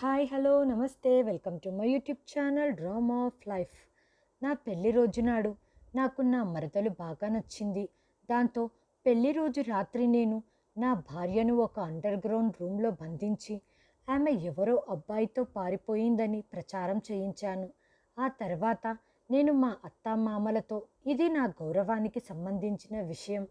Hi hello నమస్తే. Welcome to my YouTube channel drama of life. నా పెళ్ళి రోజు నాడు నాకు నా మరదలు బాగా నచ్చింది. దాంతో పెళ్ళి రోజు రాత్రి నేను నా భార్యను ఒక అండర్ గ్రౌండ్ రూమ్లో బంధించి ఆమె ఎవరో అబ్బాయితో పారిపోయిందని ప్రచారం చేయించాను. ఆ తర్వాత నేను మా అత్తామామలతో ఇది నా గౌరవానికి సంబంధించిన విషయం.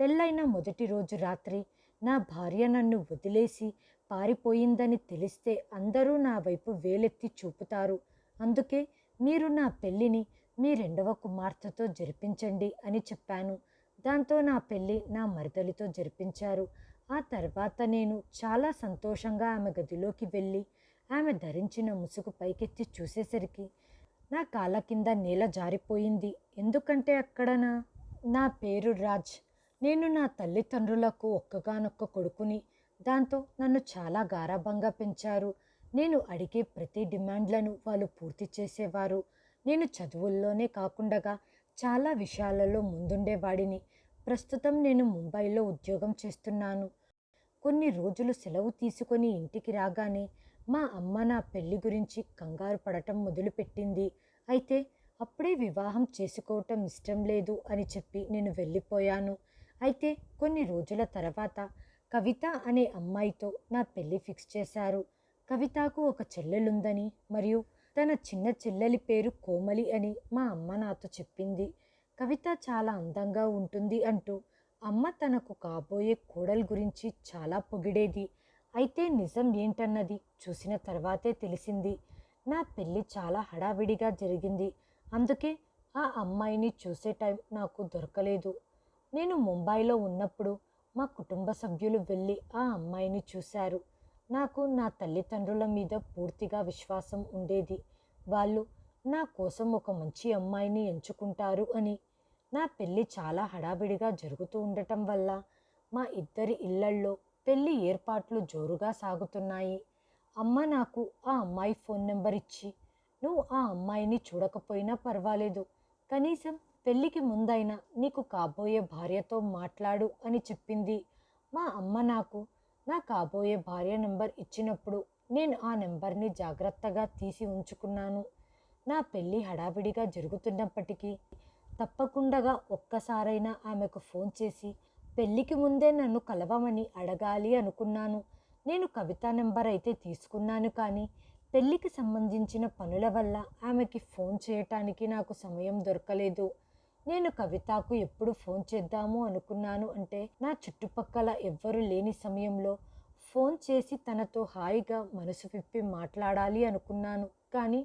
పెళ్ళైన మొదటి రోజు రాత్రి నా భార్య నన్ను వదిలేసి పారిపోయిందని తెలిస్తే అందరూ నా వైపు వేలెత్తి చూపుతారు. అందుకే మీరు నా పెళ్ళిని మీ రెండవ కుమార్తెతో జరిపించండి అని చెప్పాను. దాంతో నా పెళ్ళి నా మరదలితో జరిపించారు. ఆ తర్వాత నేను చాలా సంతోషంగా ఆమె గదిలోకి వెళ్ళి ఆమె ధరించిన ముసుగు పైకెత్తి చూసేసరికి నా కాళ్ళ కింద నేల జారిపోయింది. ఎందుకంటే అక్కడ నా నా పేరు రాజ్. నేను నా తల్లిదండ్రులకు ఒక్కగానొక్క కొడుకుని దాంతో నన్ను చాలా గారాభంగా పెంచారు. నేను అడిగే ప్రతి డిమాండ్లను వాళ్ళు పూర్తి చేసేవారు. నేను చదువుల్లోనే కాకుండా చాలా విషయాలలో ముందుండేవాడిని. ప్రస్తుతం నేను ముంబైలో ఉద్యోగం చేస్తున్నాను. కొన్ని రోజులు సెలవు తీసుకొని ఇంటికి రాగానే మా అమ్మ నా పెళ్ళి గురించి కంగారు పడటం మొదలుపెట్టింది. అయితే అప్పుడే వివాహం చేసుకోవటం ఇష్టం లేదు అని చెప్పి నేను వెళ్ళిపోయాను. అయితే కొన్ని రోజుల తర్వాత కవిత అనే అమ్మాయితో నా పెళ్ళి ఫిక్స్ చేశారు. కవితకు ఒక చెల్లెలుందని మరియు తన చిన్న చెల్లెలి పేరు కోమలి అని మా అమ్మ నాతో చెప్పింది. కవిత చాలా అందంగా ఉంటుంది అంటూ అమ్మ తనకు కాబోయే కోడలు గురించి చాలా పొగిడేది. అయితే నిజం ఏంటన్నది చూసిన తర్వాతే తెలిసింది. నా పెళ్ళి చాలా హడావిడిగా జరిగింది. అందుకే ఆ అమ్మాయిని చూసే టైం నాకు దొరకలేదు. నేను ముంబైలో ఉన్నప్పుడు మా కుటుంబ సభ్యులు వెళ్ళి ఆ అమ్మాయిని చూశారు. నాకు నా తల్లిదండ్రుల మీద పూర్తిగా విశ్వాసం ఉండేది. వాళ్ళు నా కోసం ఒక మంచి అమ్మాయిని ఎంచుకుంటారు అని. నా పెళ్ళి చాలా హడావిడిగా జరుగుతూ ఉండటం వల్ల మా ఇద్దరి ఇళ్ళల్లో పెళ్ళి ఏర్పాట్లు జోరుగా సాగుతున్నాయి. అమ్మ నాకు ఆ అమ్మాయి ఫోన్ నెంబర్ ఇచ్చి నువ్వు ఆ అమ్మాయిని చూడకపోయినా పర్వాలేదు. కనీసం పెళ్ళికి ముందైనా నీకు కాబోయే భార్యతో మాట్లాడు అని చెప్పింది. మా అమ్మ నాకు నా కాబోయే భార్య నెంబర్ ఇచ్చినప్పుడు నేను ఆ నెంబర్ని జాగ్రత్తగా తీసి ఉంచుకున్నాను. నా పెళ్ళి హడావిడిగా జరుగుతున్నప్పటికీ తప్పకుండా ఒక్కసారైనా ఆమెకు ఫోన్ చేసి పెళ్ళికి ముందే నన్ను కలవమని అడగాలి అనుకున్నాను. నేను కవిత నెంబర్ అయితే తీసుకున్నాను కానీ పెళ్ళికి సంబంధించిన పనుల వల్ల ఆమెకి ఫోన్ చేయటానికి నాకు సమయం దొరకలేదు. నేను కవితకు ఎప్పుడు ఫోన్ చేద్దాము అనుకున్నాను అంటే నా చుట్టుపక్కల ఎవ్వరు లేని సమయంలో ఫోన్ చేసి తనతో హాయిగా మనసు విప్పి మాట్లాడాలి అనుకున్నాను. కానీ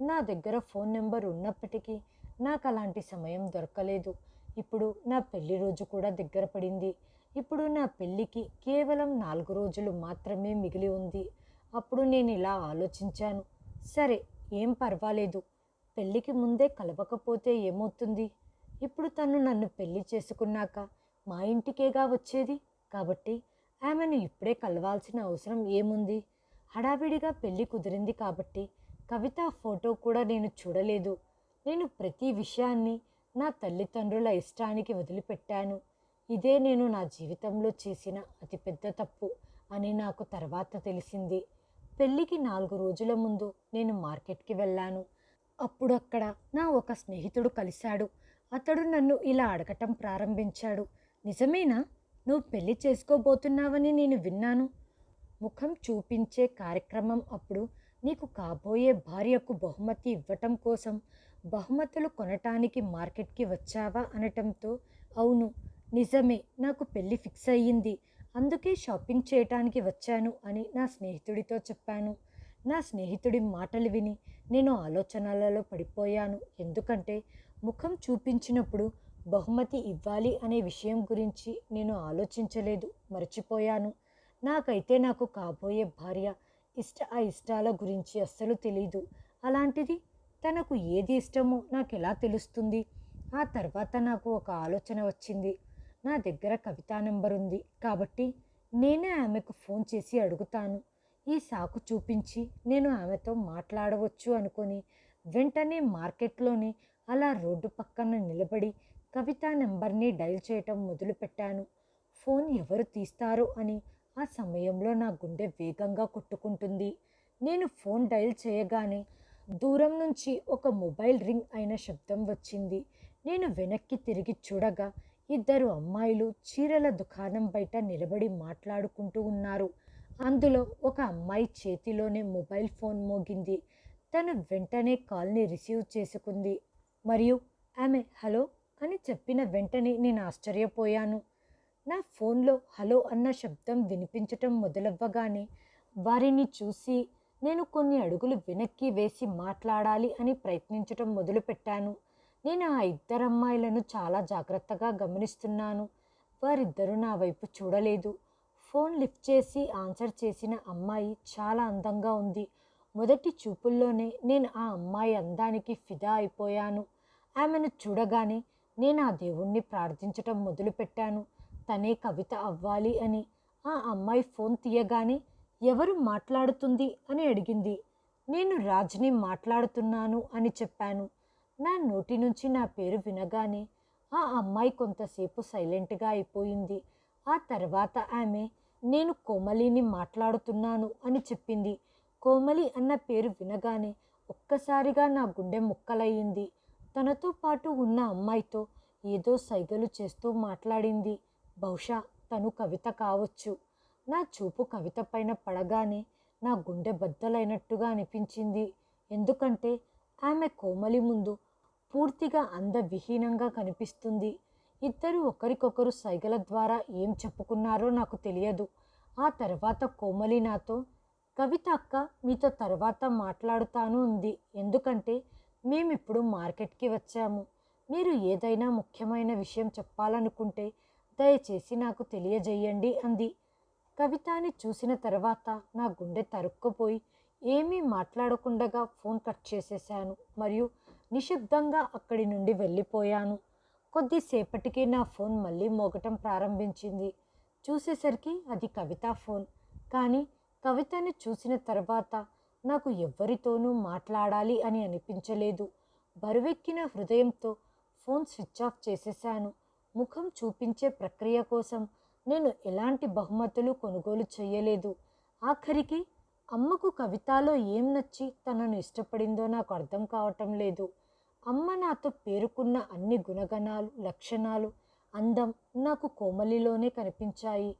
నా దగ్గర ఫోన్ నెంబర్ ఉన్నప్పటికీ నాకు అలాంటి సమయం దొరకలేదు. ఇప్పుడు నా పెళ్ళి రోజు కూడా దగ్గర పడింది. ఇప్పుడు నా పెళ్ళికి కేవలం నాలుగు రోజులు మాత్రమే మిగిలి ఉంది. అప్పుడు నేను ఇలా ఆలోచించాను. సరే ఏం పర్వాలేదు. పెళ్ళికి ముందే కలవకపోతే ఏమవుతుంది? ఇప్పుడు తను నన్ను పెళ్ళి చేసుకున్నాక మా ఇంటికేగా వచ్చేది? కాబట్టి ఆమెను ఇప్పుడే కలవాల్సిన అవసరం ఏముంది? హడావిడిగా పెళ్ళి కుదిరింది కాబట్టి కవిత ఫోటో కూడా నేను చూడలేదు. నేను ప్రతి విషయాన్ని నా తల్లిదండ్రుల ఇష్టానికి వదిలిపెట్టాను. ఇదే నేను నా జీవితంలో చేసిన అతిపెద్ద తప్పు అని నాకు తర్వాత తెలిసింది. పెళ్ళికి నాలుగు రోజుల ముందు నేను మార్కెట్కి వెళ్ళాను. అప్పుడు అక్కడ నా ఒక స్నేహితుడు కలిశాడు. అతడు నన్ను ఇలా అడగటం ప్రారంభించాడు. నిజమేనా? నువ్వు పెళ్ళి చేసుకోబోతున్నావని నేను విన్నాను. ముఖం చూపించే కార్యక్రమం అప్పుడు నీకు కాబోయే భార్యకు బహుమతి ఇవ్వటం కోసం బహుమతులు కొనటానికి మార్కెట్కి వచ్చావా అనటంతో అవును నిజమే నాకు పెళ్ళి ఫిక్స్ అయ్యింది. అందుకే షాపింగ్ చేయటానికి వచ్చాను అని నా స్నేహితుడితో చెప్పాను. నా స్నేహితుడి మాటలు విని నేను ఆలోచనలలో పడిపోయాను. ఎందుకంటే ముఖం చూపించినప్పుడు బహుమతి ఇవ్వాలి అనే విషయం గురించి నేను ఆలోచించలేదు మర్చిపోయాను. నాకైతే నాకు కాబోయే భార్య ఇష్ట ఆ ఇష్టాల గురించి అస్సలు తెలీదు. అలాంటిది తనకు ఏది ఇష్టమో నాకు ఎలా తెలుస్తుంది? ఆ తర్వాత నాకు ఒక ఆలోచన వచ్చింది. నా దగ్గర కవితా నెంబర్ ఉంది కాబట్టి నేనే ఆమెకు ఫోన్ చేసి అడుగుతాను. ఈ సాకు చూపించి నేను ఆమెతో మాట్లాడవచ్చు అనుకొని వెంటనే మార్కెట్లోని అలా రోడ్డు పక్కన నిలబడి కవిత నెంబర్ని డైల్ చేయటం మొదలుపెట్టాను. ఫోన్ ఎవరు తీస్తారో అని ఆ సమయంలో నా గుండె వేగంగా కొట్టుకుంటుంది. నేను ఫోన్ డయల్ చేయగానే దూరం నుంచి ఒక మొబైల్ రింగ్ అయిన శబ్దం వచ్చింది. నేను వెనక్కి తిరిగి చూడగా ఇద్దరు అమ్మాయిలు చీరల దుకాణం బయట నిలబడి మాట్లాడుకుంటూ ఉన్నారు. అందులో ఒక అమ్మాయి చేతిలోనే మొబైల్ ఫోన్ మోగింది. తను వెంటనే కాల్ని రిసీవ్ చేసుకుంది. మరియు ఆమె హలో అని చెప్పిన వెంటనే నేను ఆశ్చర్యపోయాను. నా ఫోన్లో హలో అన్న శబ్దం వినిపించటం మొదలవ్వగానే వారిని చూసి నేను కొన్ని అడుగులు వెనక్కి వేసి మాట్లాడాలి అని ప్రయత్నించటం మొదలుపెట్టాను. నేను ఆ ఇద్దరు అమ్మాయిలను చాలా జాగ్రత్తగా గమనిస్తున్నాను. వారిద్దరూ నా వైపు చూడలేదు. ఫోన్ లిఫ్ట్ చేసి ఆన్సర్ చేసిన అమ్మాయి చాలా అందంగా ఉంది. మొదటి చూపుల్లోనే నేను ఆ అమ్మాయి అందానికి ఫిదా అయిపోయాను. ఆమెను చూడగానే నేను ఆ దేవుణ్ణి ప్రార్థించటం మొదలుపెట్టాను. తనే కవిత అవ్వాలి అని ఆ అమ్మాయి ఫోన్ తీయగానే ఎవరు మాట్లాడుతుంది అని అడిగింది. నేను రాజ్ని మాట్లాడుతున్నాను అని చెప్పాను. నా నోటి నుంచి నా పేరు వినగానే ఆ అమ్మాయి కొంతసేపు సైలెంట్గా అయిపోయింది. ఆ తర్వాత ఆమె నేను కోమలిని మాట్లాడుతున్నాను అని చెప్పింది. కోమలి అన్న పేరు వినగానే ఒక్కసారిగా నా గుండె ముక్కలయ్యింది. తనతో పాటు ఉన్న అమ్మాయితో ఏదో సైగలు చేస్తూ మాట్లాడింది. బహుశా తను కవిత కావచ్చు. నా చూపు కవిత పైన పడగానే నా గుండె బద్దలైనట్టుగా అనిపించింది. ఎందుకంటే ఆమె కోమలి ముందు పూర్తిగా అందవిహీనంగా కనిపిస్తుంది. ఇద్దరు ఒకరికొకరు సైగల ద్వారా ఏం చెప్పుకున్నారో నాకు తెలియదు. ఆ తర్వాత కోమలి నాతో కవిత అక్క మీతో తర్వాత మాట్లాడుతాను ఉంది ఎందుకంటే మేమిప్పుడు మార్కెట్కి వచ్చాము. మీరు ఏదైనా ముఖ్యమైన విషయం చెప్పాలనుకుంటే దయచేసి నాకు తెలియజేయండి అంది. కవితాని చూసిన తర్వాత నా గుండె తరుక్కుపోయి ఏమీ మాట్లాడకుండగా ఫోన్ కట్ చేసేశాను మరియు నిశ్శబ్దంగా అక్కడి నుండి వెళ్ళిపోయాను. కొద్దిసేపటికి నా ఫోన్ మళ్ళీ మోగటం ప్రారంభించింది. చూసేసరికి అది కవిత ఫోన్. కానీ కవితని చూసిన తర్వాత నాకు ఎవ్వరితోనూ మాట్లాడాలి అని అనిపించలేదు. బరువెక్కిన హృదయంతో ఫోన్ స్విచ్ ఆఫ్ చేసేశాను. ముఖం చూపించే ప్రక్రియ కోసం నేను ఎలాంటి బహుమతులు కొనుగోలు చేయలేదు. ఆఖరికి అమ్మకు కవితలో ఏం నచ్చి తనను ఇష్టపడిందో నాకు అర్థం కావటం లేదు. అమ్మ నాతో పేరుకున్న అన్ని గుణగణాలు లక్షణాలు అందం నాకు కోమలిలోనే కనిపించాయి.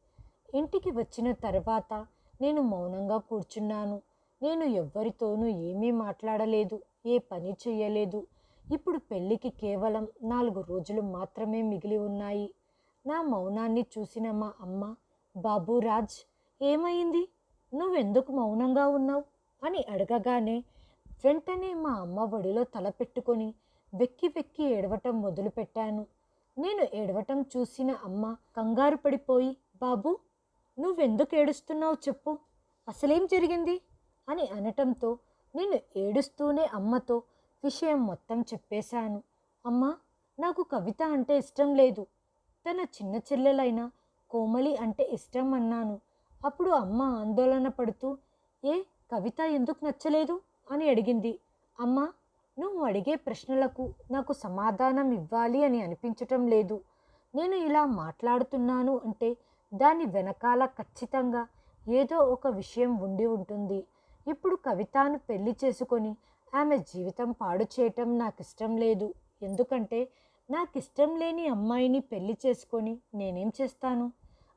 ఇంటికి వచ్చిన తర్వాత నేను మౌనంగా కూర్చున్నాను. నేను ఎవ్వరితోనూ ఏమీ మాట్లాడలేదు ఏ పని చేయలేదు ఇప్పుడు పెళ్ళికి కేవలం నాలుగు రోజులు మాత్రమే మిగిలి ఉన్నాయి. నా మౌనాన్ని చూసిన మా అమ్మ బాబురాజ్ ఏమైంది? నువ్వెందుకు మౌనంగా ఉన్నావు? అని అడగగానే వెంటనే మా అమ్మ ఒడిలో తల పెట్టుకొని వెక్కి వెక్కి ఏడవటం మొదలుపెట్టాను. నేను ఏడవటం చూసిన అమ్మ కంగారు పడిపోయి బాబు నువ్వెందుకు ఏడుస్తున్నావు చెప్పు. అసలేం జరిగింది? అని అనటంతో నేను ఏడుస్తూనే అమ్మతో విషయం మొత్తం చెప్పేశాను. అమ్మ నాకు కవిత అంటే ఇష్టం లేదు. తన చిన్న చెల్లెలైన కోమలి అంటే ఇష్టం అన్నాను. అప్పుడు అమ్మ ఆందోళన పడుతూ ఏ కవిత ఎందుకు నచ్చలేదు? అని అడిగింది. అమ్మ నువ్వు అడిగే ప్రశ్నలకు నాకు సమాధానం ఇవ్వాలి అని అనిపించటం లేదు. నేను ఇలా మాట్లాడుతున్నాను అంటే దాని వెనకాల ఖచ్చితంగా ఏదో ఒక విషయం ఉండి ఉంటుంది. ఇప్పుడు కవితను పెళ్ళి చేసుకొని ఆమె జీవితం పాడు చేయటం నాకు ఇష్టం లేదు. ఎందుకంటే నాకు ఇష్టం లేని అమ్మాయిని పెళ్ళి చేసుకొని నేనేం చేస్తాను?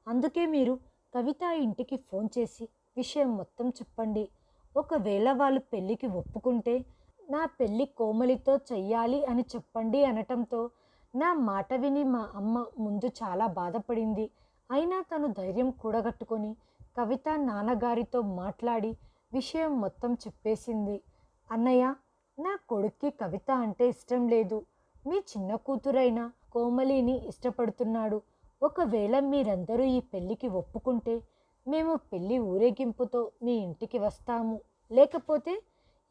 అందుకే మీరు కవిత ఇంటికి ఫోన్ చేసి విషయం మొత్తం చెప్పండి. ఒకవేళ వాళ్ళు పెళ్ళికి ఒప్పుకుంటే నా పెళ్ళి కోమలితో చెయ్యాలి అని చెప్పండి అనటంతో నా మాట విని మా అమ్మ ముందు చాలా బాధపడింది. అయినా తను ధైర్యం కూడగట్టుకొని కవిత నాన్నగారితో మాట్లాడి విషయం మొత్తం చెప్పేసింది. అన్నయ్య నా కొడుక్కి కవిత అంటే ఇష్టం లేదు. మీ చిన్న కూతురైన కోమలిని ఇష్టపడుతున్నాడు. ఒకవేళ మీరందరూ ఈ పెళ్ళికి ఒప్పుకుంటే మేము పెళ్ళి ఊరేగింపుతో మీ ఇంటికి వస్తాము. లేకపోతే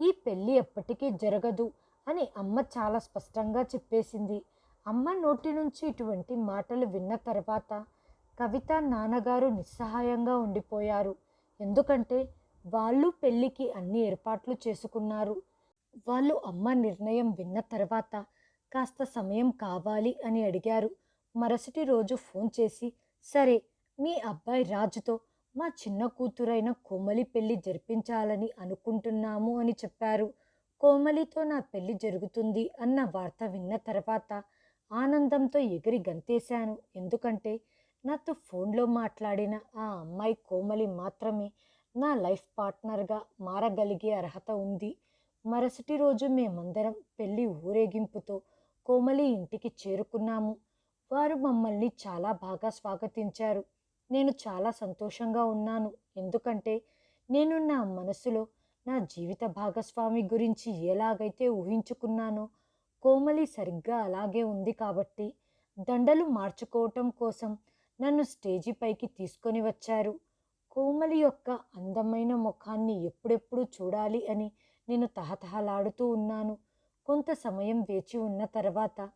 ఈ పెళ్ళి ఎప్పటికీ జరగదు అని అమ్మ చాలా స్పష్టంగా చెప్పేసింది. అమ్మ నోటి నుంచి ఇటువంటి మాటలు విన్న తర్వాత కవిత నాన్నగారు నిస్సహాయంగా ఉండిపోయారు. ఎందుకంటే వాళ్ళు పెళ్ళికి అన్ని ఏర్పాట్లు చేసుకున్నారు. వాళ్ళు అమ్మ నిర్ణయం విన్న తర్వాత కాస్త సమయం కావాలి అని అడిగారు. మరుసటి రోజు ఫోన్ చేసి సరే మీ అబ్బాయి రాజుతో మా చిన్న కూతురైన కోమలి పెళ్ళి జరిపించాలని అనుకుంటున్నాము అని చెప్పారు. కోమలితో నా పెళ్ళి జరుగుతుంది అన్న వార్త విన్న తర్వాత ఆనందంతో ఎగిరి గంతేశాను. ఎందుకంటే నాతో ఫోన్లో మాట్లాడిన ఆ అమ్మాయి కోమలి మాత్రమే నా లైఫ్ పార్ట్నర్గా మారగలిగే అర్హత ఉంది. మరుసటి రోజు మేమందరం పెళ్ళి ఊరేగింపుతో కోమలి ఇంటికి చేరుకున్నాము. వారు మమ్మల్ని చాలా బాగా స్వాగతించారు. నేను చాలా సంతోషంగా ఉన్నాను. ఎందుకంటే నేను నా మనసులో నా జీవిత భాగస్వామి గురించి ఎలాగైతే ఊహించుకున్నానో కోమలి సరిగ్గా అలాగే ఉంది కాబట్టి దండలు మార్చుకోవటం కోసం నన్ను స్టేజి పైకి తీసుకొని వచ్చారు. కోమలి యొక్క అందమైన ముఖాన్ని ఎప్పుడెప్పుడు చూడాలి అని నేను తహతహలాడుతూ ఉన్నాను. కొంత సమయం వేచి ఉన్న తర్వాత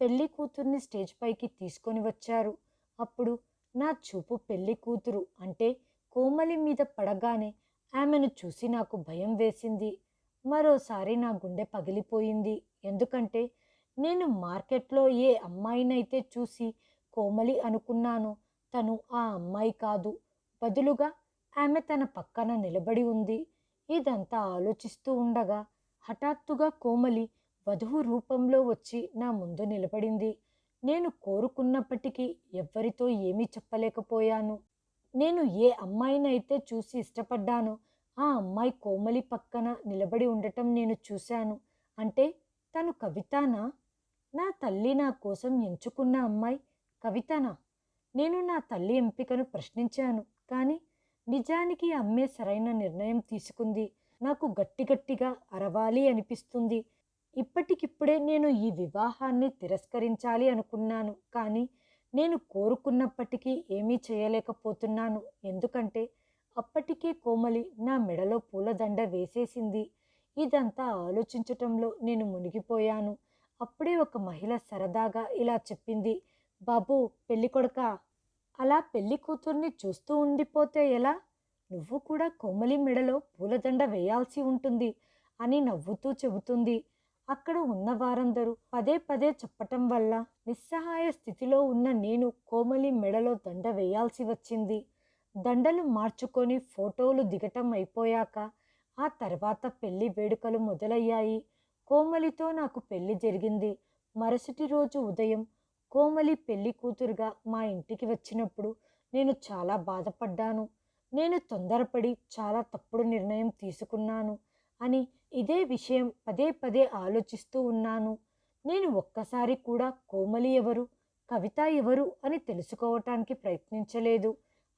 పెళ్ళి కూతుర్ని స్టేజ్ పైకి తీసుకొని వచ్చారు. అప్పుడు నా చూపు పెళ్ళి కూతురు అంటే కోమలి మీద పడగానే ఆమెను చూసి నాకు భయం వేసింది. మరోసారి నా గుండె పగిలిపోయింది. ఎందుకంటే నేను మార్కెట్లో ఏ అమ్మాయినైతే చూసి కోమలి అనుకున్నానో తను ఆ అమ్మాయి కాదు. బదులుగా ఆమె తన పక్కన నిలబడి ఉంది. ఇదంతా ఆలోచిస్తూ ఉండగా హఠాత్తుగా కోమలి వధువు రూపంలో వచ్చి నా ముందు నిలబడింది. నేను కోరుకున్నప్పటికీ ఎవ్వరితో ఏమీ చెప్పలేకపోయాను. నేను ఏ అమ్మాయినైతే చూసి ఇష్టపడ్డానో ఆ అమ్మాయి కోమలి పక్కన నిలబడి ఉండటం నేను చూశాను. అంటే తను కవితానా? నా తల్లి నా కోసం ఎంచుకున్న అమ్మాయి కవితనా? నేను నా తల్లి ఎంపికను ప్రశ్నించాను. కానీ నిజానికి అమ్మే సరైన నిర్ణయం తీసుకుంది. నాకు గట్టి గట్టిగా అరవాలి అనిపిస్తుంది. ఇప్పటికిప్పుడే నేను ఈ వివాహాన్ని తిరస్కరించాలి అనుకున్నాను. కానీ నేను కోరుకున్నప్పటికీ ఏమీ చేయలేకపోతున్నాను. ఎందుకంటే అప్పటికే కోమలి నా మెడలో పూలదండ వేసేసింది. ఇదంతా ఆలోచించటంలో నేను మునిగిపోయాను. అప్పుడే ఒక మహిళ సరదాగా ఇలా చెప్పింది. బాబు పెళ్ళికొడక? అలా పెళ్ళి కూతుర్ని చూస్తూ ఉండిపోతే ఎలా? నువ్వు కూడా కోమలి మెడలో పూలదండ వేయాల్సి ఉంటుంది అని నవ్వుతూ చెబుతుంది. అక్కడ ఉన్న వారందరూ పదే పదే చెప్పటం వల్ల నిస్సహాయ స్థితిలో ఉన్న నేను కోమలి మెడలో దండ వేయాల్సి వచ్చింది. దండలు మార్చుకొని ఫోటోలు దిగటం అయిపోయాక ఆ తర్వాత పెళ్ళి వేడుకలు మొదలయ్యాయి. కోమలితో నాకు పెళ్ళి జరిగింది. మరుసటి రోజు ఉదయం కోమలి పెళ్ళి కూతురుగా మా ఇంటికి వచ్చినప్పుడు నేను చాలా బాధపడ్డాను. నేను తొందరపడి చాలా తప్పుడు నిర్ణయం తీసుకున్నాను అని ఇదే విషయం పదే పదే ఆలోచిస్తూ ఉన్నాను. నేను ఒక్కసారి కూడా కోమలి ఎవరు కవిత ఎవరు అని తెలుసుకోవటానికి ప్రయత్నించలేదు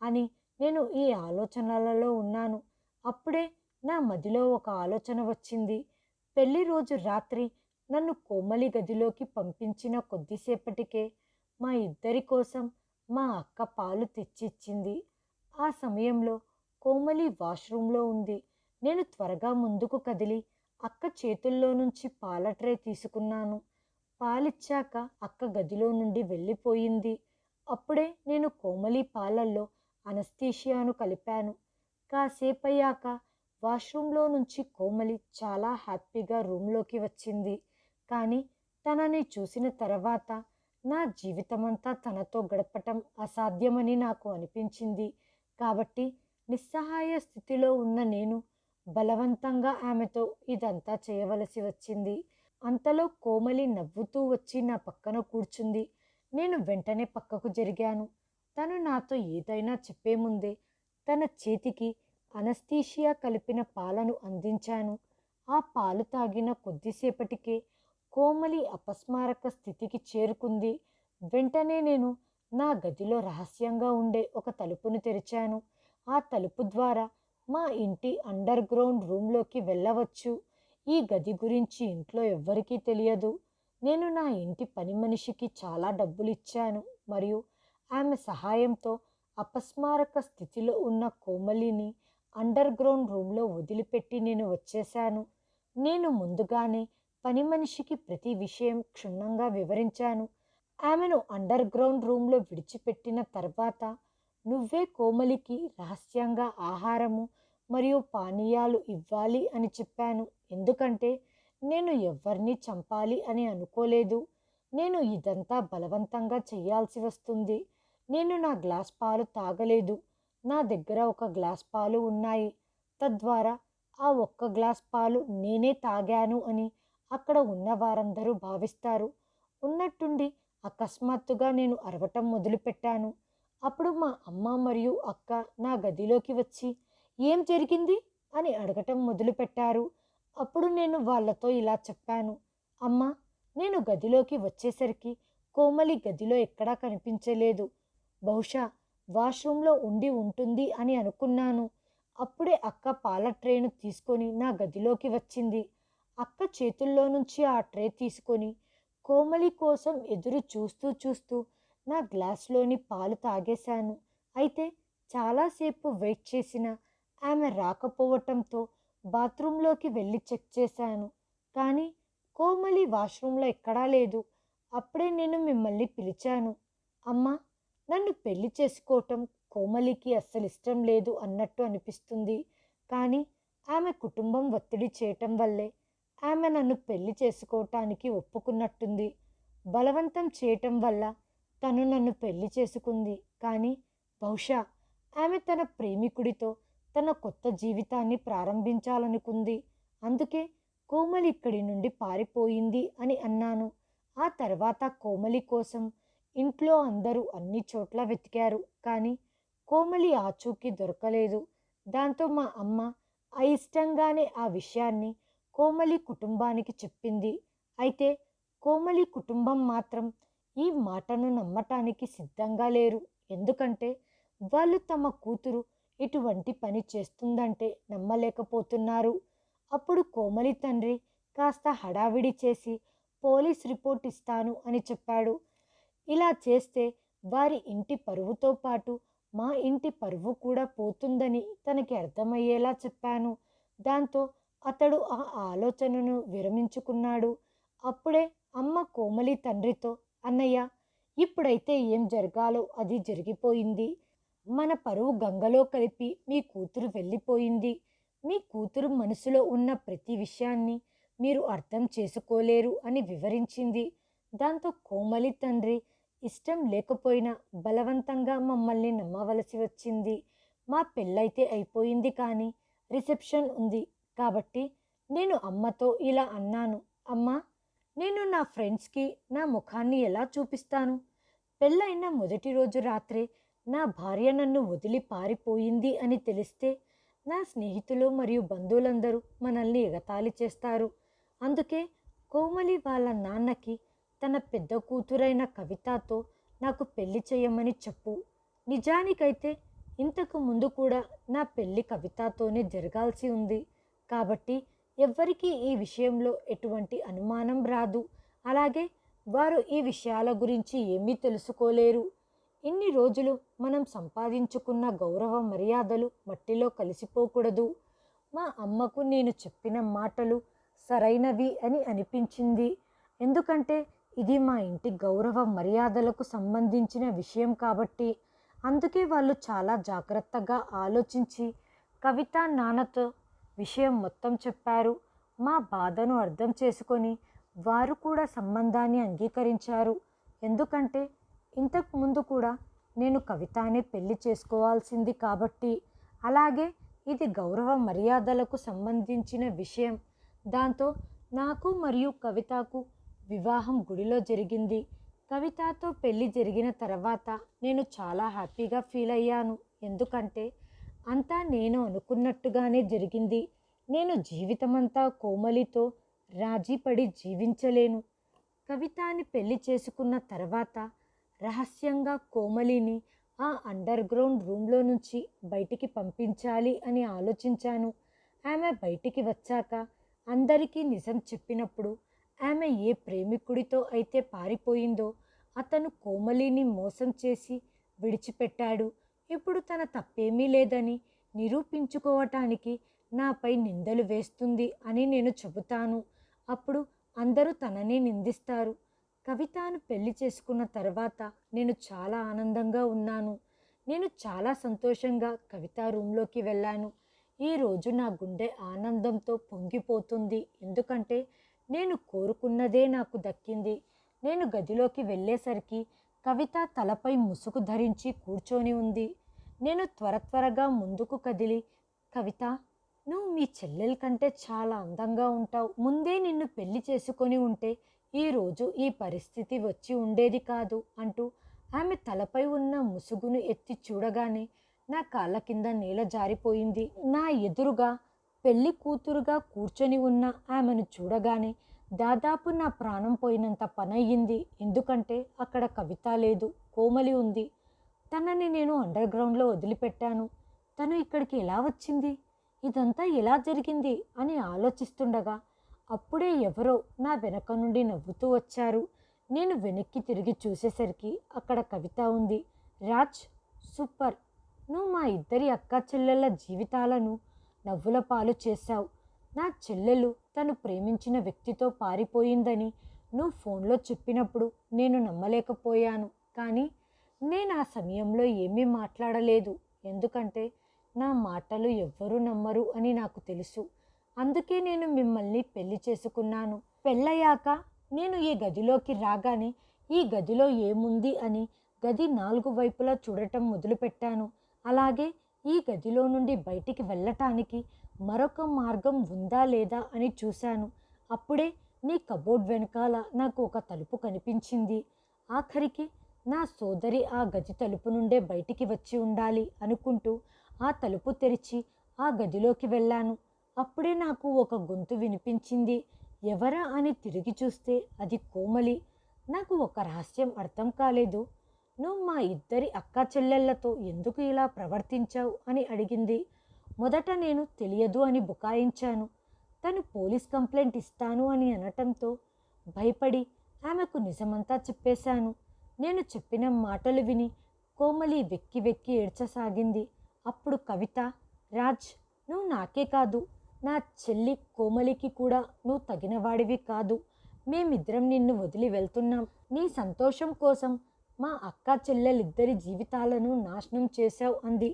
అని నేను ఈ ఆలోచనలలో ఉన్నాను. అప్పుడే నా మదిలో ఒక ఆలోచన వచ్చింది. పెళ్ళి రోజు రాత్రి నన్ను కోమలి గదిలోకి పంపించిన కొద్దిసేపటికే మా ఇద్దరి కోసం మా అక్క పాలు తెచ్చిచ్చింది. ఆ సమయంలో కోమలి వాష్రూమ్లో ఉంది. నేను త్వరగా ముందుకు కదిలి అక్క చేతుల్లో నుంచి పాల ట్రే తీసుకున్నాను. పాలిచ్చాక అక్క గదిలో నుండి వెళ్ళిపోయింది. అప్పుడే నేను కోమలి పాలల్లో అనస్థీషియాను కలిపాను. కాసేపయ్యాక వాష్రూమ్లో నుంచి కోమలి చాలా హ్యాపీగా రూమ్లోకి వచ్చింది. కానీ తనని చూసిన తర్వాత నా జీవితమంతా తనతో గడపటం అసాధ్యమని నాకు అనిపించింది. కాబట్టి నిస్సహాయ స్థితిలో ఉన్న నేను బలవంతంగా ఆమెతో ఇదంతా చేయవలసి వచ్చింది. అంతలో కోమలి నవ్వుతూ వచ్చి నా పక్కన కూర్చుంది. నేను వెంటనే పక్కకు జరిగాను. తను నాతో ఏదైనా చెప్పే ముందే తన చేతికి అనస్థీషియా కలిపిన పాలను అందించాను. ఆ పాలు తాగిన కొద్దిసేపటికే కోమలి అపస్మారక స్థితికి చేరుకుంది. వెంటనే నేను నా గదిలో రహస్యంగా ఉండే ఒక తలుపును తెరిచాను. ఆ తలుపు ద్వారా మా ఇంటి అండర్ గ్రౌండ్ రూమ్లోకి వెళ్ళవచ్చు. ఈ గది గురించి ఇంట్లో ఎవ్వరికీ తెలియదు. నేను నా ఇంటి పని మనిషికి చాలా డబ్బులు ఇచ్చాను మరియు ఆమె సహాయంతో అపస్మారక స్థితిలో ఉన్న కోమలిని అండర్ గ్రౌండ్ రూమ్లో వదిలిపెట్టి నేను వచ్చేశాను. నేను ముందుగానే పని మనిషికి ప్రతి విషయం క్షుణ్ణంగా వివరించాను. ఆమెను అండర్ గ్రౌండ్ రూమ్లో విడిచిపెట్టిన తర్వాత నువ్వే కోమలికి రహస్యంగా ఆహారము మరియు పానీయాలు ఇవ్వాలి అని చెప్పాను. ఎందుకంటే నేను ఎవరిని చంపాలి అని అనుకోలేదు. నేను ఇదంతా బలవంతంగా చేయాల్సి వస్తుంది. నేను నా గ్లాస్ పాలు తాగలేదు. నా దగ్గర ఒక గ్లాస్ పాలు ఉన్నాయి. తద్వారా ఆ ఒక్క గ్లాస్ పాలు నేనే తాగాను అని అక్కడ ఉన్న వారందరూ భావిస్తారు. ఉన్నట్టుండి అకస్మాత్తుగా నేను అరవటం మొదలుపెట్టాను. అప్పుడు మా అమ్మ మరియు అక్క నా గదిలోకి వచ్చి ఏం జరిగింది? అని అడగటం మొదలుపెట్టారు. అప్పుడు నేను వాళ్ళతో ఇలా చెప్పాను. అమ్మ నేను గదిలోకి వచ్చేసరికి కోమలి గదిలో ఎక్కడా కనిపించలేదు. బహుశా వాష్రూమ్లో ఉండి ఉంటుంది అని అనుకున్నాను. అప్పుడే అక్క పాల ట్రేను తీసుకొని నా గదిలోకి వచ్చింది. అక్క చేతుల్లో నుంచి ఆ ట్రే తీసుకొని కోమలి కోసం ఎదురు చూస్తూ చూస్తూ నా గ్లాస్లోని పాలు తాగేశాను. అయితే చాలాసేపు వెయిట్ చేసిన ఆమె రాకపోవటంతో బాత్రూంలోకి వెళ్ళి చెక్ చేశాను. కానీ కోమలి వాష్రూమ్లో ఎక్కడా లేదు. అప్పుడే నేను మిమ్మల్ని పిలిచాను. అమ్మా నన్ను పెళ్ళి చేసుకోవటం కోమలికి అస్సలు ఇష్టం లేదు అన్నట్టు అనిపిస్తుంది. కానీ ఆమె కుటుంబం ఒత్తిడి చేయటం వల్లే ఆమె నన్ను పెళ్ళి చేసుకోవటానికి ఒప్పుకున్నట్టుంది. బలవంతం చేయటం వల్ల తను నన్ను పెళ్ళి చేసుకుంది. కానీ బహుశా ఆమె తన ప్రేమికుడితో తన కొత్త జీవితాన్ని ప్రారంభించాలనుకుంది. అందుకే కోమలి ఇక్కడి నుండి పారిపోయింది అని అన్నాను. ఆ తర్వాత కోమలి కోసం ఇంట్లో అందరూ అన్ని చోట్ల వెతికారు. కానీ కోమలి ఆచూకీ దొరకలేదు. దాంతో మా అమ్మ అయిష్టంగానే ఆ విషయాన్ని కోమలి కుటుంబానికి చెప్పింది. అయితే కోమలి కుటుంబం మాత్రం ఈ మాటను నమ్మటానికి సిద్ధంగా లేరు. ఎందుకంటే వాళ్ళు తమ కూతురు ఇటువంటి పని చేస్తుందంటే నమ్మలేకపోతున్నారు. అప్పుడు కోమలి తండ్రి కాస్త హడావిడి చేసి పోలీస్ రిపోర్ట్ ఇస్తాను అని చెప్పాడు. ఇలా చేస్తే వారి ఇంటి పరువుతో పాటు మా ఇంటి పరువు కూడా పోతుందని తనకి అర్థమయ్యేలా చెప్పాను. దాంతో అతడు ఆ ఆలోచనను విరమించుకున్నాడు. అప్పుడే అమ్మ కోమలి తండ్రితో అన్నయ్య ఇప్పుడైతే ఏం జరగాలో అది జరిగిపోయింది. మన పరువు గంగలో కలిపి మీ కూతురు వెళ్ళిపోయింది. మీ కూతురు మనసులో ఉన్న ప్రతి విషయాన్ని మీరు అర్థం చేసుకోలేరు అని వివరించింది. దాంతో కోమలి తండ్రి ఇష్టం లేకపోయినా బలవంతంగా మమ్మల్ని నమ్మవలసి వచ్చింది. మా పెళ్ళైతే అయిపోయింది కానీ రిసెప్షన్ ఉంది. కాబట్టి నేను అమ్మతో ఇలా అన్నాను అమ్మ నేను నా ఫ్రెండ్స్కి నా ముఖాన్ని ఎలా చూపిస్తాను? పెళ్ళైన మొదటి రోజు రాత్రే నా భార్య నన్ను వదిలి పారిపోయింది అని తెలిస్తే నా స్నేహితులు మరియు బంధువులందరూ మనల్ని ఎగతాళి చేస్తారు. అందుకే కోమలి వాళ్ళ నాన్నకి తన పెద్ద కూతురైన కవితతో నాకు పెళ్ళి చేయమని చెప్పు. నిజానికైతే ఇంతకు ముందు కూడా నా పెళ్ళి కవితతోనే జరగాల్సి ఉంది. కాబట్టి ఎవ్వరికీ ఈ విషయంలో ఎటువంటి అనుమానం రాదు. అలాగే వారు ఈ విషయాల గురించి ఏమీ తెలుసుకోలేరు. ఇన్ని రోజులు మనం సంపాదించుకున్న గౌరవ మర్యాదలు మట్టిలో కలిసిపోకూడదు. మా అమ్మకు నేను చెప్పిన మాటలు సరైనవి అని అనిపించింది. ఎందుకంటే ఇది మా ఇంటి గౌరవ మర్యాదలకు సంబంధించిన విషయం కాబట్టి. అందుకే వాళ్ళు చాలా జాగ్రత్తగా ఆలోచించి కవిత నాన్నతో విషయం మొత్తం చెప్పారు. మా బాధను అర్థం చేసుకొని వారు కూడా సంబంధాన్ని అంగీకరించారు. ఎందుకంటే ఇంతకు ముందు కూడా నేను కవితానే పెళ్ళి చేసుకోవాల్సింది కాబట్టి. అలాగే ఇది గౌరవ మర్యాదలకు సంబంధించిన విషయం. దాంతో నాకు మరియు కవితకు వివాహం గుడిలో జరిగింది. కవితతో పెళ్ళి జరిగిన తర్వాత నేను చాలా హ్యాపీగా ఫీల్ అయ్యాను. ఎందుకంటే అంతా నేను అనుకున్నట్టుగానే జరిగింది. నేను జీవితమంతా కోమలితో రాజీపడి జీవించలేను. కవితాని పెళ్ళి చేసుకున్న తర్వాత రహస్యంగా కోమలిని ఆ అండర్ గ్రౌండ్ రూమ్లో నుంచి బయటికి పంపించాలి అని ఆలోచించాను. ఆమె బయటికి వచ్చాక అందరికీ నిజం చెప్పినప్పుడు ఆమె ఏ ప్రేమికుడితో అయితే పారిపోయిందో అతను కోమలిని మోసం చేసి విడిచిపెట్టాడు. ఇప్పుడు తన తప్పేమీ లేదని నిరూపించుకోవటానికి నాపై నిందలు వేస్తుంది అని నేను చెబుతాను. అప్పుడు అందరూ తననే నిందిస్తారు. కవితను పెళ్ళి చేసుకున్న తర్వాత నేను చాలా ఆనందంగా ఉన్నాను. నేను చాలా సంతోషంగా కవిత రూమ్లోకి వెళ్ళాను. ఈరోజు నా గుండె ఆనందంతో పొంగిపోతుంది. ఎందుకంటే నేను కోరుకున్నదే నాకు దక్కింది. నేను గదిలోకి వెళ్ళేసరికి కవిత తలపై ముసుగు ధరించి కూర్చొని ఉంది. నేను త్వర త్వరగా ముందుకు కదిలి కవిత నువ్వు మీ చెల్లెల కంటే చాలా అందంగా ఉంటావు. ముందే నిన్ను పెళ్ళి చేసుకొని ఉంటే ఈరోజు ఈ పరిస్థితి వచ్చి ఉండేది కాదు అంటూ ఆమె తలపై ఉన్న ముసుగును ఎత్తి చూడగానే నా కాళ్ళ కింద నేల జారిపోయింది. నా ఎదురుగా పెళ్ళి కూతురుగా కూర్చొని ఉన్న ఆమెను చూడగానే దాదాపు నా ప్రాణం పోయినంత పనయ్యింది. ఎందుకంటే అక్కడ కవిత లేదు కోమలి ఉంది. తనని నేను అండర్ గ్రౌండ్లో వదిలిపెట్టాను. తను ఇక్కడికి ఎలా వచ్చింది? ఇదంతా ఎలా జరిగింది? అని ఆలోచిస్తుండగా అప్పుడే ఎవరో నా వెనక నుండి నవ్వుతూ వచ్చారు. నేను వెనక్కి తిరిగి చూసేసరికి అక్కడ కవిత ఉంది. రాజ్ సూపర్. నువ్వు మా ఇద్దరి అక్క చెల్లెళ్ళ జీవితాలను నవ్వుల పాలు చేశావు. నా చెల్లెలు తను ప్రేమించిన వ్యక్తితో పారిపోయిందని నువ్వు ఫోన్లో చెప్పినప్పుడు నేను నమ్మలేకపోయాను. కానీ నేను ఆ సమయంలో ఏమీ మాట్లాడలేదు. ఎందుకంటే నా మాటలు ఎవ్వరూ నమ్మరు అని నాకు తెలుసు. అందుకే నేను మిమ్మల్ని పెళ్ళి చేసుకున్నాను. పెళ్ళయ్యాక నేను ఈ గదిలోకి రాగానే ఈ గదిలో ఏముంది అని గది నాలుగు వైపులా చూడటం మొదలుపెట్టాను. అలాగే ఈ గదిలో నుండి బయటికి వెళ్ళటానికి మరొక మార్గం ఉందా లేదా అని చూశాను. అప్పుడే నీ కబోర్డ్ వెనకాల నాకు ఒక తలుపు కనిపించింది. ఆఖరికి నా సోదరి ఆ గది తలుపు నుండే బయటికి వచ్చి ఉండాలి అనుకుంటూ ఆ తలుపు తెరిచి ఆ గదిలోకి వెళ్ళాను. అప్పుడే నాకు ఒక గొంతు వినిపించింది. ఎవరా అని తిరిగి చూస్తే అది కోమలి. నాకు ఒక రహస్యం అర్థం కాలేదు. నువ్వు మా ఇద్దరి అక్క చెల్లెళ్ళతో ఎందుకు ఇలా ప్రవర్తించావు అని అడిగింది. మొదట నేను తెలియదు అని బుకాయించాను. తను పోలీస్ కంప్లైంట్ ఇస్తాను అని అనటంతో భయపడి ఆమెకు నిజమంతా చెప్పేశాను. నేను చెప్పిన మాటలు విని కోమలి వెక్కి వెక్కి ఏడ్చసాగింది. అప్పుడు కవిత రాజ్ నువ్వు నాకే కాదు. నా చెల్లి కోమలికి కూడా నువ్వు తగినవాడివి కాదు. మేమిద్దరం నిన్ను వదిలి వెళ్తున్నాం. నీ సంతోషం కోసం మా అక్క చెల్లెలిద్దరి జీవితాలను నాశనం చేశావు అంది.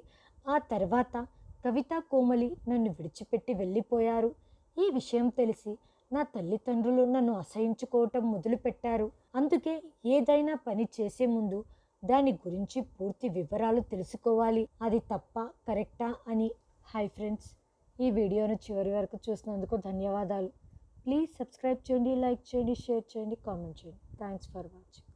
ఆ తర్వాత కవిత కోమలి నన్ను విడిచిపెట్టి వెళ్ళిపోయారు. ఈ విషయం తెలిసి నా తల్లిదండ్రులు నన్ను అసహించుకోవటం మొదలుపెట్టారు. అందుకే ఏదైనా పని చేసే ముందు దాని గురించి పూర్తి వివరాలు తెలుసుకోవాలి. అది తప్ప కరెక్టా అని. హాయ్ ఫ్రెండ్స్ ఈ వీడియోను చివరి వరకు చూసినందుకు ధన్యవాదాలు. ప్లీజ్ సబ్స్క్రైబ్ చేయండి లైక్ చేయండి షేర్ చేయండి కామెంట్ చేయండి. Thanks for watching.